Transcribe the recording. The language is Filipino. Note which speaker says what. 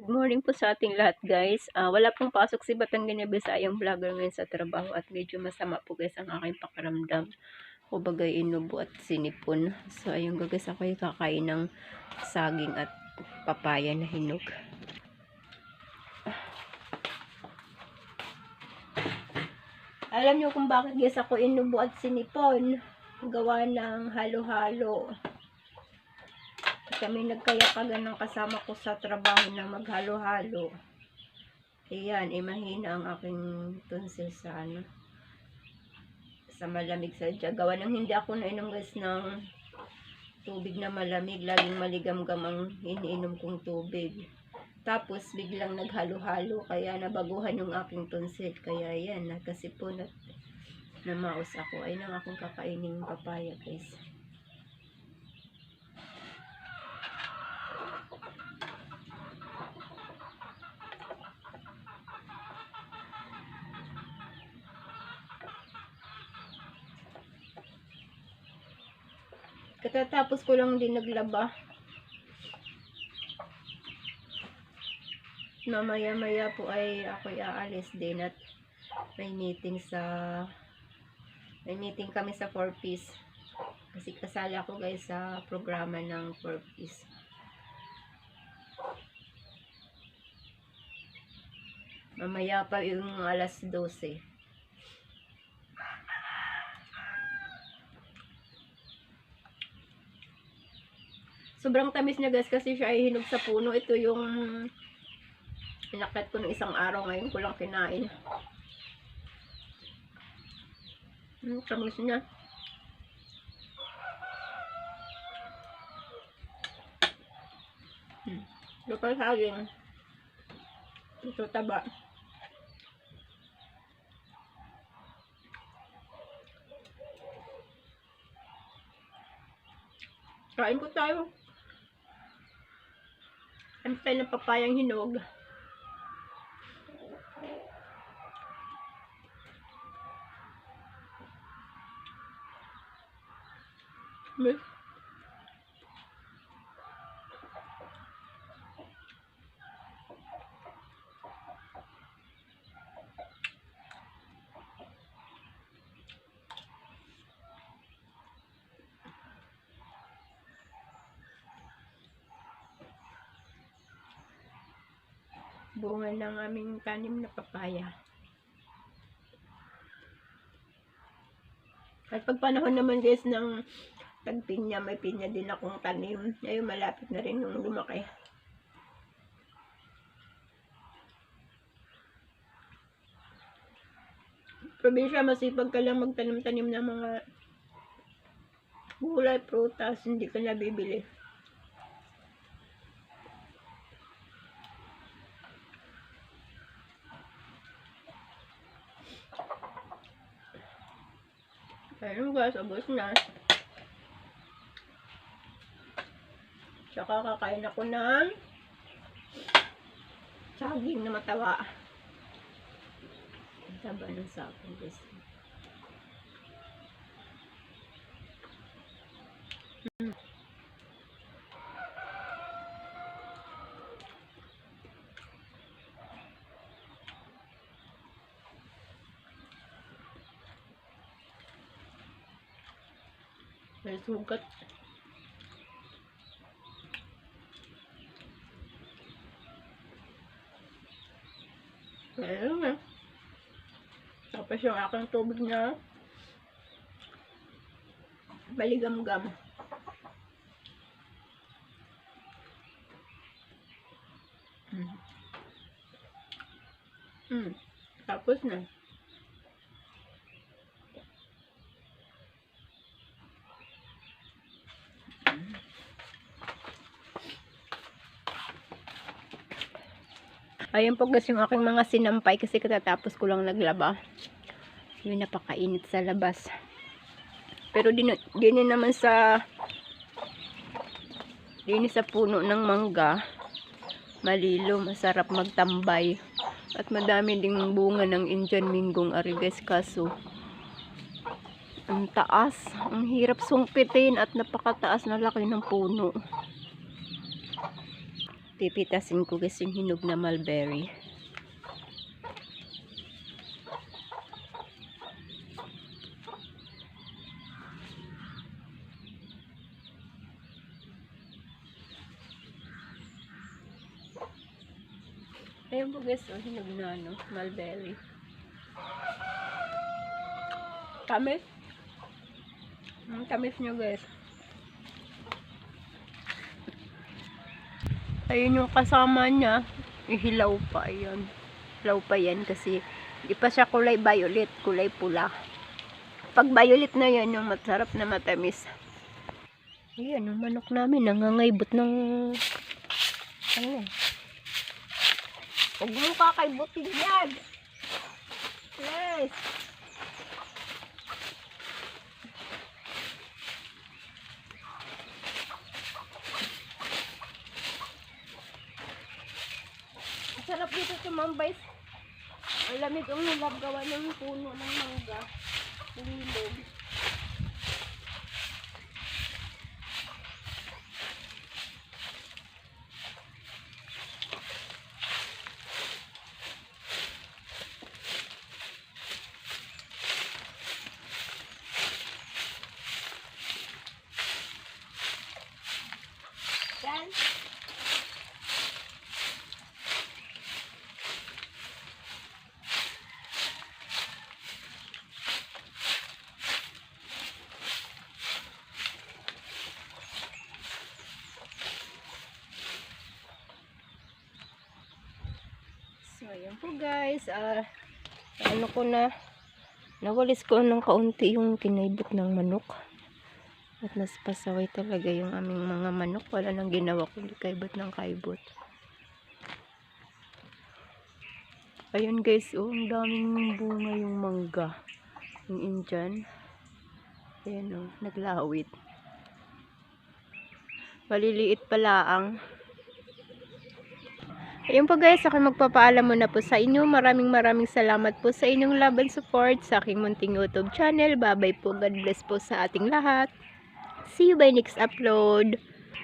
Speaker 1: Good morning po sa ating lahat guys. Ah, wala pong pasok si Batangganya Bisayang vlogger ngayon sa trabaho at medyo masama po guys ang aking pakaramdam. O bagay inubo at sinipon. So ayun guys ako ay kakain ng saging at papaya na hinog. Alam niyo kung bakit guys ako inubo at sinipon? Gawa ng halo-halo kami nagkayapagan ng kasama ko sa trabaho na maghalo-halo. Ayan, eh mahina ang aking tonsil sa ano, sa malamig sa Gawa nang hindi ako nainom guys ng tubig na malamig. Laging maligam-gam ang iniinom kong tubig. Tapos biglang naghalo-halo kaya nabaguhan yung aking tonsil. Kaya yan, nagkasipon at namaos ako. Ayun ang akong kakaining papaya guys. Katatapos ko lang din naglaba. Mamaya-maya po ay ako'y aalis din at may meeting sa may meeting kami sa 4 Piece. Kasi kasali ako guys sa programa ng 4 Piece. Mamaya pa yung alas 12. Sobrang tamis niya guys kasi siya ay hinog sa puno. Ito yung inakyat ko ng isang araw. Ngayon ko lang kinain. Hmm, tamis niya. Hmm. Pa saging. Ito taba. Kain po tayo. Tayo ng papayang hinog? Miss? Bunga ng aming tanim na papaya. At pag panahon naman guys ng tagpinya, may pinya din akong tanim. Ngayon malapit na rin yung lumaki. Probinsya, masipag ka lang magtanim-tanim ng mga gulay, prutas, hindi ka nabibili. Ayun guys, abos na. Tsaka kakain ako ng saging na matawa. Ang taba ng saging guys. May sugat. Ayun na. Tapos yung aking tubig na baligam-gam. Mm. Mm. Tapos na. Ayun po guys yung aking mga sinampay kasi katatapos ko lang naglaba. Yun napakainit sa labas. Pero din, din naman sa din sa puno ng mangga malilo, masarap magtambay. At madami ding bunga ng Indian Mingong Arigas kaso ang taas, ang hirap sungkitin at napakataas na laki ng puno. Pipitasin ko guys yung hinog na mulberry. Ayun po guys, oh, hinog na ano, mulberry. Tamis. Ang tamis nyo guys. Ayun yung kasama niya. Ihilaw pa. Ayun. Hilaw pa yan kasi hindi pa siya kulay violet. Kulay pula. Pag violet na yan, yung masarap na matamis. Ayan, yung manok namin nangangaybot ng ano eh. Huwag mo kakaybutin yan. Please. Ang sarap Mambay. Ang lamig ang hulab gawa ng puno ng mangga. Lilog. Yan. So, ayan po guys. Ah, ano ko na, nawalis ko ng kaunti yung kinaibot ng manok. At mas pasaway talaga yung aming mga manok. Wala nang ginawa kundi kaibot ng kaibot. Ayun guys, oh, ang daming bunga yung mangga. Yung Indian. Ayan oh, naglawit. Maliliit pala ang Ayun po guys, ako magpapaalam muna po sa inyo. Maraming maraming salamat po sa inyong love and support sa aking munting YouTube channel. Bye bye po. God bless po sa ating lahat. See you by next upload.